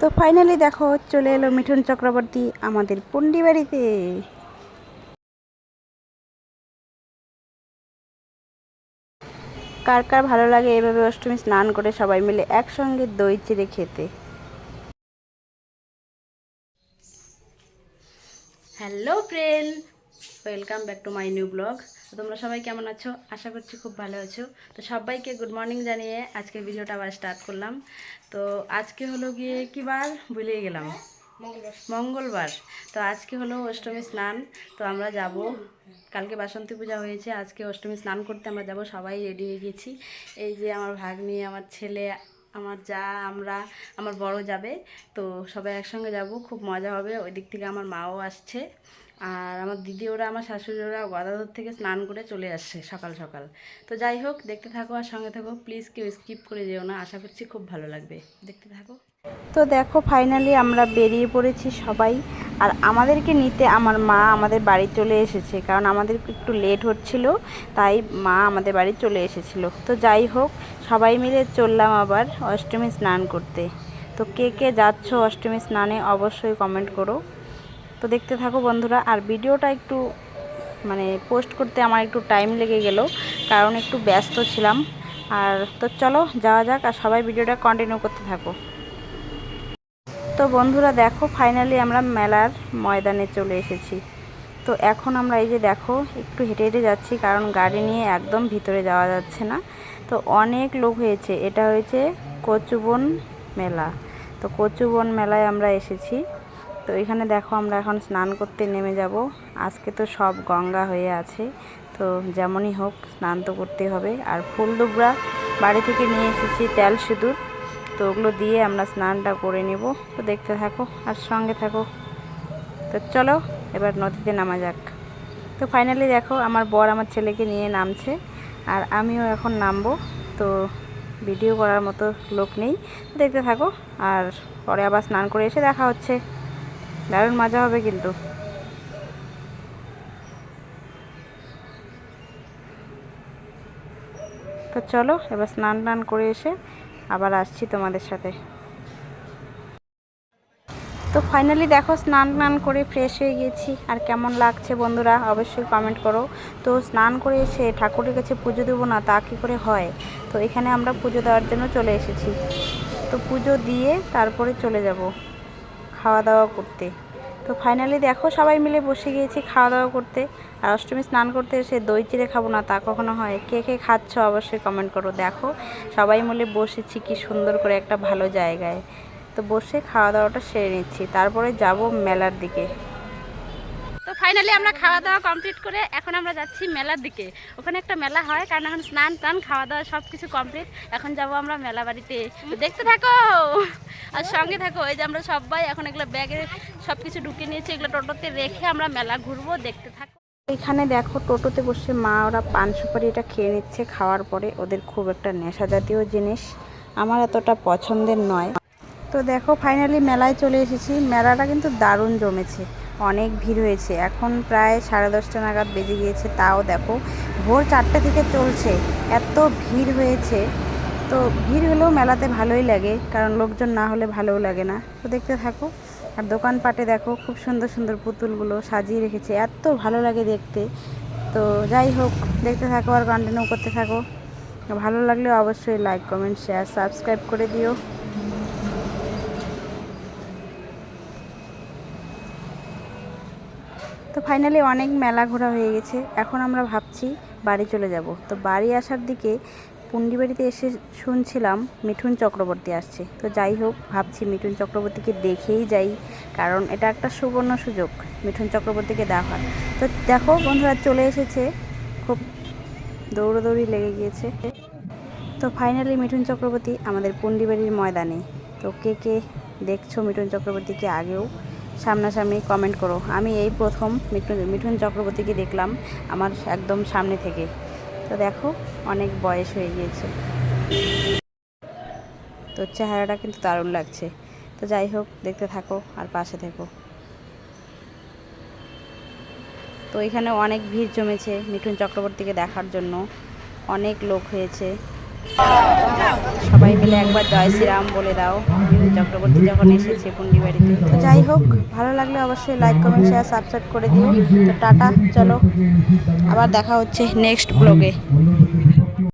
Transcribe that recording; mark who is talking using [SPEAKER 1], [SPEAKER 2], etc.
[SPEAKER 1] তো ফাইনালি দেখো, চলে এলো মিঠুন চক্রবর্তী আমাদের পন্ডি বাড়িতে। কার কার ভালো লাগে এভাবে অষ্টমী স্নান করে সবাই মিলে একসঙ্গে দই চিড়ে খেতে। Hello friend welcome back to my new blog তোমরা সবাই কেমন আছো? আশা করছি খুব ভালো আছো। তো সবাইকে গুড মর্নিং জানিয়ে আজকে ভিডিওটা আবার স্টার্ট করলাম। তো আজকে হলো গিয়ে কি বার? ভুলে গেলাম। মঙ্গলবার। তো আজকে হলো অষ্টমী স্নান। তো আমরা যাব। কালকে বাসন্তী পূজা হয়েছে। আজকে অষ্টমী স্নান করতে আমরা যাব। সবাই রেডি হয়ে গেছি। এই যে আমার ভাগ্নি, আমার ছেলে আমার যা, আমরা, আমার বড় যাবে, তো সবাই একসঙ্গে যাব, খুব মজা হবে। ওই দিক থেকে আমার মাও আসছে। আর আমার দিদি, ওরা আমার শাশুড়ি, ওরা গদাধর থেকে স্নান করে চলে আসছে সকাল সকাল। তো যাই হোক, দেখতে থাকো আর সঙ্গে থাকো। প্লিজ কেউ স্কিপ করে যেও না। আশা করছি খুব ভালো লাগবে। দেখতে থাকো। তো দেখো ফাইনালি আমরা বেরিয়ে পড়েছি সবাই। আর আমাদেরকে নিতে আমার মা আমাদের বাড়ি চলে এসেছে, কারণ আমাদের একটু লেট হচ্ছিল, তাই মা আমাদের বাড়ি চলে এসেছিল। তো যাই হোক, সবাই মিলে চললাম আবার অষ্টমী স্নান করতে। তো কে কে যাচ্ছ অষ্টমী স্নানে অবশ্যই কমেন্ট করো। তো দেখতে থাকো বন্ধুরা, আর ভিডিওটা একটু মানে পোস্ট করতে আমার একটু টাইম লেগে গেল, কারণ একটু ব্যস্ত ছিলাম। আর তো চলো, যাওয়া যাক, আর সবাই ভিডিওটা কন্টিনিউ করতে থাকো। তো বন্ধুরা দেখো ফাইনালি আমরা মেলার ময়দানে চলে এসেছি। তো এখন আমরা এই যে দেখো, একটু হেঁটে হেঁটে যাচ্ছি, কারণ গাড়ি নিয়ে একদম ভিতরে যাওয়া যাচ্ছে না। তো অনেক লোক হয়েছে, এটা হয়েছে কচুবন মেলা। তো কচুবন মেলায় আমরা এসেছি। তো এখানে দেখো, আমরা এখন স্নান করতে নেমে যাব। আজকে তো সব গঙ্গা হয়ে আছে, তো যেমনই হোক স্নান তো করতে হবে। আর ফুল দুবরা বাড়ি থেকে নিয়ে এসেছি তেল সিঁদুর। তো ওগুলো দিয়ে আমরা স্নানটা করে নেব। তো দেখতে থাকো আর সঙ্গে থাকো। তো চলো, এবার নদীতে নামা যাক। তো ফাইনালি দেখো, আমার বর আমার ছেলেকে নিয়ে নামছে আর আমিও এখন নামবো। তো ভিডিও করার মতো লোক নেই। দেখতে থাকো আর পরে আবার স্নান করে এসে দেখা হচ্ছে। দারুণ মজা হবে কিন্তু। তো চলো, এবার স্নান টান করে এসে আবার আসছি তোমাদের সাথে। তো ফাইনালি দেখো স্নান টান করে ফ্রেশ হয়ে গেছি। আর কেমন লাগছে বন্ধুরা অবশ্যই কমেন্ট করো। তো স্নান করে এসে ঠাকুরের কাছে পুজো দেবো না, তা কী করে হয়? তো এখানে আমরা পুজো দেওয়ার জন্য চলে এসেছি। তো পুজো দিয়ে তারপরে চলে যাব খাওয়া দাওয়া করতে। তো ফাইনালি দেখো সবাই মিলে বসে গিয়েছি খাওয়া দাওয়া করতে। আর অষ্টমী স্নান করতে এসে দই চিড়ে খাব না তা কখনো হয়। কে কে খাচ্ছ অবশ্যই কমেন্ট করো। দেখো সবাই মিলে বসেছি কি সুন্দর করে একটা ভালো জায়গায়। তো বসে খাওয়া দাওয়াটা সেরে নিচ্ছি। তারপরে যাব মেলার দিকে। ফাইনালি আমরা খাওয়া দাওয়া কমপ্লিট করে এখন আমরা যাচ্ছি মেলার দিকে। ওখানে একটা মেলা হয়, কারণ এখন স্নান টান খাওয়া দাওয়া সব কিছু কমপ্লিট এখন যাব আমরা মেলা বাড়িতে। দেখতে থাকো! আর সঙ্গে থাকো, এই যে আমরা সবাই এখন এগুলো ব্যাগে সব কিছু ঢুকে নিয়েছি, এগুলো টোটোতে রেখে আমরা মেলা ঘুরবো, দেখতে থাকো। এখানে দেখো, টোটোতে বসে মা ওরা পান সুপারি এটা খেয়ে নিচ্ছে, খাওয়ার পরে ওদের খুব একটা নেশা জাতীয় জিনিস। আমার এতটা পছন্দের নয়। তো দেখো ফাইনালি মেলায় চলে এসেছি। মেলাটা কিন্তু দারুণ জমেছে। অনেক ভিড় হয়েছে। এখন প্রায় সাড়ে দশটা নাগাদ বেজে গিয়েছে, তাও দেখো ভোর চারটে থেকে চলছে। এত ভিড় হয়েছে। তো ভিড় হলেও মেলাতে ভালোই লাগে, কারণ লোকজন না হলে ভালোও লাগে না। তো দেখতে থাকো। আর দোকানপাটে দেখো খুব সুন্দর সুন্দর পুতুলগুলো সাজিয়ে রেখেছে। এত ভালো লাগে দেখতে। তো যাই হোক, দেখতে থাকো আর কন্টিনিউ করতে থাকো। ভালো লাগলে অবশ্যই লাইক কমেন্ট শেয়ার সাবস্ক্রাইব করে দিও। তো ফাইনালি অনেক মেলা ঘোরা হয়ে গেছে। এখন আমরা ভাবছি বাড়ি চলে যাব। তো বাড়ি আসার দিকে পুন্ডি বাড়িতে এসে শুনছিলাম মিঠুন চক্রবর্তী আসছে। তো যাই হোক, ভাবছি মিঠুন চক্রবর্তীকে দেখেই যাই, কারণ এটা একটা সুবর্ণ সুযোগ মিঠুন চক্রবর্তীকে দেখার। তো দেখো বন্ধুরা, চলে এসেছে। খুব দৌড়োদৌড়ি লেগে গিয়েছে। তো ফাইনালি মিঠুন চক্রবর্তী আমাদের পুন্ডিবাড়ির ময়দানে। তো কে কে দেখছ মিঠুন চক্রবর্তীকে আগেও? সামনাসামনি কমেন্ট করো। আমি এই প্রথম মিঠুন মিঠুন চক্রবর্তীকে দেখলাম আমার একদম সামনে থেকে। তো দেখো, অনেক বয়স হয়ে গিয়েছে। তো চেহারাটা কিন্তু দারুণ লাগছে। তো যাই হোক, দেখতে থাকো আর পাশে থেকো। তো এখানে অনেক ভিড় জমেছে মিঠুন চক্রবর্তীকে দেখার জন্য। অনেক লোক হয়েছে। সবাই মিলে একবার জয় শ্রীরাম বলে দাও। চক্রবর্তী যখন এসেছে পুন্ডি বাড়িতে। তো যাই হোক, ভালো লাগলে অবশ্যই লাইক কমেন্ট শেয়ার সাবস্ক্রাইব করে দিও। তো টাটা, চলো। আবার দেখা হচ্ছে নেক্সট ব্লগে